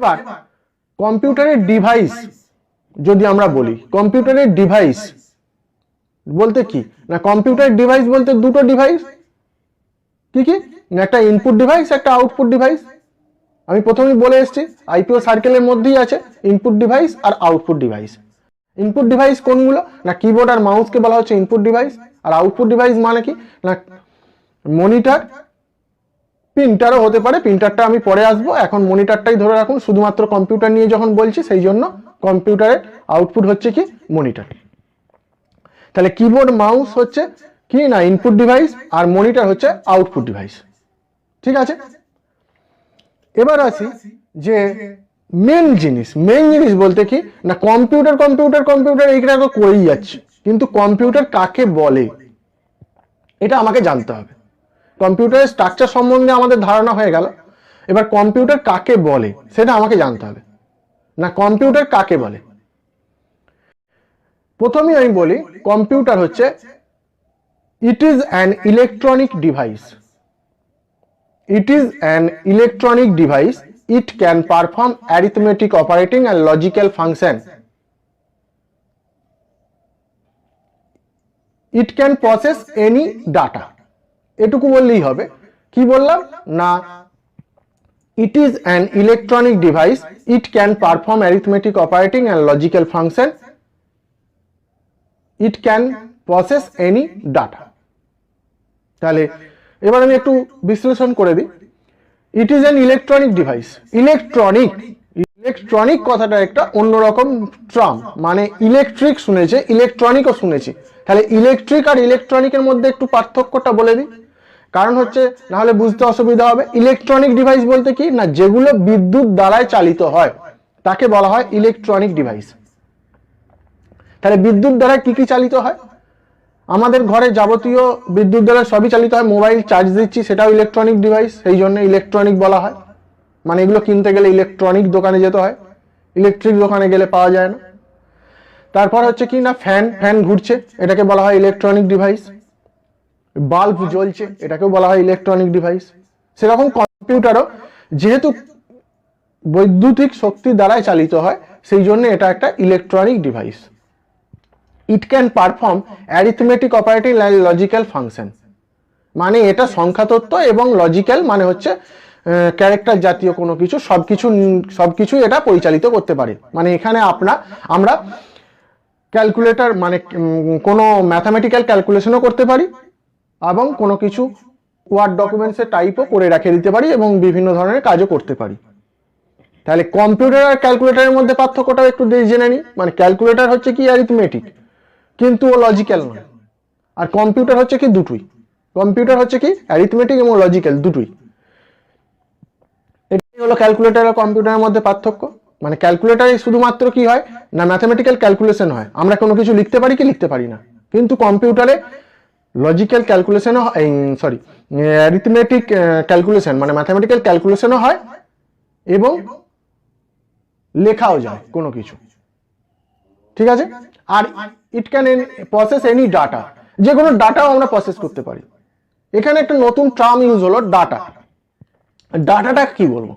এবার কম্পিউটারের ডিভাইস যদি আমরা বলি কম্পিউটারের ডিভাইস বলতে কি? না কম্পিউটার ডিভাইস বলতে দুটো ডিভাইস কি কি? একটা ইনপুট ডিভাইস একটা আউটপুট ডিভাইস আমি প্রথমেই বলে এসেছি আইপিও সার্কেলের মধ্যেই আছে ইনপুট ডিভাইস আর আউটপুট ডিভাইস ইনপুট ডিভাইস কোনগুলো? না কিবোর্ড আর মাউসকে বলা হচ্ছে ইনপুট ডিভাইস আর আউটপুট ডিভাইস মানে কি? না মনিটর প্রিন্টারও হতে পারে। প্রিন্টারটা আমি পরে আসব। এখন মনিটারটাই ধরে রাখুন। শুধুমাত্র কম্পিউটার নিয়ে যখন বলছি, সেই জন্য কম্পিউটারের আউটপুট হচ্ছে কি? মনিটর তাহলে কিবোর্ড মাউস হচ্ছে কি? না ইনপুট ডিভাইস আর মনিটর হচ্ছে আউটপুট ডিভাইস ঠিক আছে? এবার আসি যে মেন জিনিস। মেন জিনিস বলতে কি? না কম্পিউটার কম্পিউটার কম্পিউটার এইটা করেই যাচ্ছে। কিন্তু কম্পিউটার কাকে বলে? এটা আমাকে জানতে হবে। কম্পিউটারের স্ট্রাকচার সম্বন্ধে আমাদের ধারণা হয়ে গেল। এবার কম্পিউটার কাকে বলে, সেটা আমাকে জানতে হবে। না কম্পিউটার কাকে বলে? প্রথমেই আমি বলি কম্পিউটার হচ্ছে it is an electronic device it is an electronic device it can perform arithmetic operating and logical function it can process any data এটুকু বললেই হবে। কি বললাম? না it is an electronic device it can perform arithmetic operating and logical function it can process any data তাহলে এবার আমি একটু বিশ্লেষণ করে দিই। It is an electronic device electronic electronic কথাটা একটা অন্যরকম ট্রাম মানে ইলেকট্রিক শুনেছে ইলেকট্রনিকও শুনেছি। তাহলে ইলেকট্রিক আর ইলেকট্রনিকের মধ্যে একটু পার্থক্যটা বলে দিই। কারণ হচ্ছে, নাহলে বুঝতে অসুবিধা হবে ইলেকট্রনিক ডিভাইস বলতে কি? না, যেগুলো বিদ্যুৎ দ্বারাই চালিত হয়, তাকে বলা হয় ইলেকট্রনিক ডিভাইস তাহলে বিদ্যুৎ দ্বারা কি কি চালিত হয়? আমাদের ঘরে যাবতীয় বিদ্যুৎ দ্বারা সবই চালিত হয়, মোবাইল চার্জ দিচ্ছি, সেটাও ইলেকট্রনিক ডিভাইস সেই জন্য ইলেকট্রনিক বলা হয়। মানে এগুলো কিনতে গেলে ইলেকট্রনিক দোকানে যেতে হয় ইলেকট্রিক দোকানে গেলে পাওয়া যায় না। তারপর হচ্ছে কি না ফ্যান ফ্যান ঘুরছে, এটাকে বলা হয় ইলেকট্রনিক ডিভাইস বাল্ব জ্বলছে এটাকেও বলা হয় ইলেকট্রনিক ডিভাইস সেরকম কম্পিউটারও যেহেতু বৈদ্যুতিক শক্তি দ্বারাই চালিত হয় সেই জন্য এটা একটা electronic device it can perform arithmetic operating logical function মানে এটা সংখ্যাতত্ত্ব এবং লজিক্যাল মানে হচ্ছে ক্যারেক্টার জাতীয় কোনো কিছু সব কিছু সব কিছু এটা পরিচালিত করতে পারে। মানে এখানে আপনা আমরা ক্যালকুলেটর মানে কোনো ম্যাথামেটিক্যাল ক্যালকুলেশনও করতে পারি। এবং কোনো কিছু ওয়ার্ড ডকুমেন্টসের টাইপও করে রেখে দিতে পারি এবং বিভিন্ন ধরনের কাজও করতে পারি। তাহলে কম্পিউটার আর ক্যালকুলেটরের মধ্যে পার্থক্যটাও একটু জেনে নিই মানে ক্যালকুলেটর হচ্ছে কি অ্যারিথমেটিক কিন্তু ও লজিক্যাল নয়। আর কম্পিউটার হচ্ছে কি দুটোই। কম্পিউটার হচ্ছে কি অ্যারিথমেটিক এবং লজিক্যাল দুটোই। এটাই হলো ক্যালকুলেটার আর কম্পিউটারের মধ্যে পার্থক্য। মানে ক্যালকুলেটারে শুধুমাত্র কি হয়? না ম্যাথামেটিক্যাল ক্যালকুলেশন হয়। আমরা কোনো কিছু লিখতে পারি কি লিখতে পারি না। কিন্তু কম্পিউটারে লজিক্যাল ক্যালকুলেশনও সরি অ্যারিথমেটিক ক্যালকুলেশন মানে ম্যাথামেটিক্যাল ক্যালকুলেশনও হয় এবং লেখাও যায় কোনো কিছু। ঠিক আছে? আর it can process any data যে কোনো ডাটাও আমরা প্রসেস করতে পারি। এখানে একটা নতুন টার্ম ইউজ হলো ডাটা ডাটাটা কি বলব?